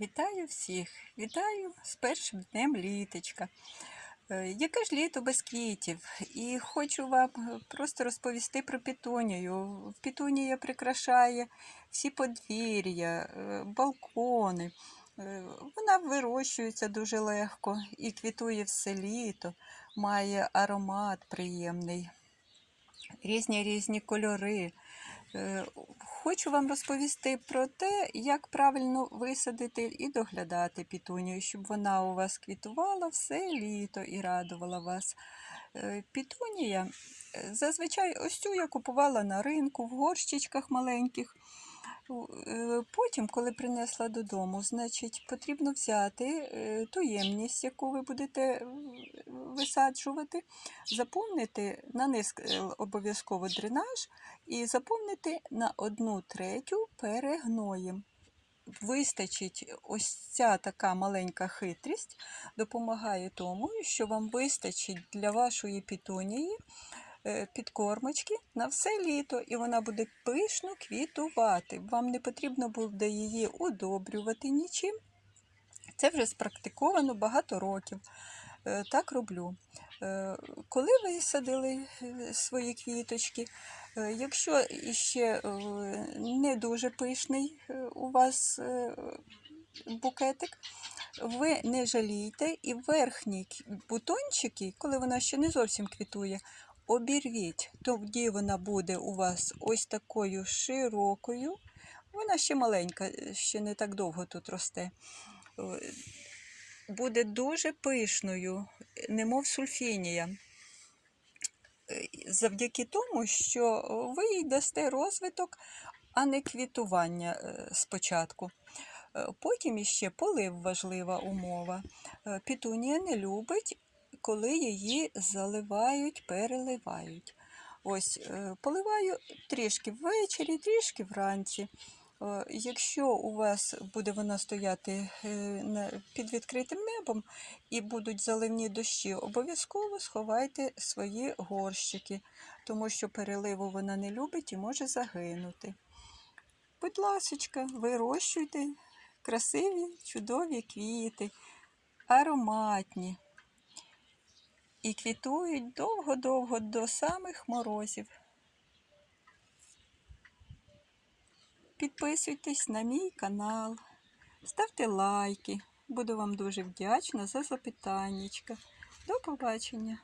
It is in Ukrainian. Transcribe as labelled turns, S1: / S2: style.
S1: Вітаю всіх! Вітаю з першим днем літочка. Е, Яке ж літо без квітів? І хочу вам е, просто розповісти про пітунію. Пітунія прикрашає всі подвір'я, е, балкони. Вона вирощується дуже легко і квітує все літо, має аромат приємний, різні різні кольори. Е, Хочу вам розповісти про те, як правильно висадити і доглядати пітунію, щоб вона у вас квітувала все літо і радувала вас. Е, Пітунія е, зазвичай ось цю я купувала на ринку в горщичках маленьких. Потім, коли принесла додому, значить, потрібно взяти е, ту ємність, яку ви будете е, висаджувати, заповнити на низ е, обов'язково дренаж і заповнити на одну третю перегноєм. Вистачить ось ця така маленька хитрість, допомагає тому, що вам вистачить для вашої пітунії е, підкормочки на все літо, і вона буде пишно квітувати. Вам не потрібно буде її удобрювати нічим. Це вже спрактиковано багато років. Е, Так роблю. Е, Коли ви садили е, свої квіточки, е, якщо іще е, не дуже пишний е, у вас е, букетик, ви не жалійте і верхні бутончики, коли вона ще не зовсім квітує, обірвіть. Тоді вона буде у вас ось такою широкою. Вона ще маленька, ще не так довго тут росте. Буде дуже пишною, немов сульфінія. Е, Завдяки тому, що ви їй дасте розвиток, а не квітування е, спочатку. Е, Потім іще полив важлива умова. Пітунія не любить, коли її заливають, переливають. Ось е, поливаю трішки ввечері, трішки вранці. Е, Якщо у вас буде вона стояти е, під відкритим небом і будуть заливні дощі, обов'язково сховайте свої горщики, тому що переливу вона не любить і може загинути. Будь ласочка, вирощуйте красиві, чудові квіти, ароматні. І квітують довго-довго до самих морозів. Підписуйтесь на мій канал, ставте лайки. Буду вам дуже вдячна за запитаннячка. До побачення!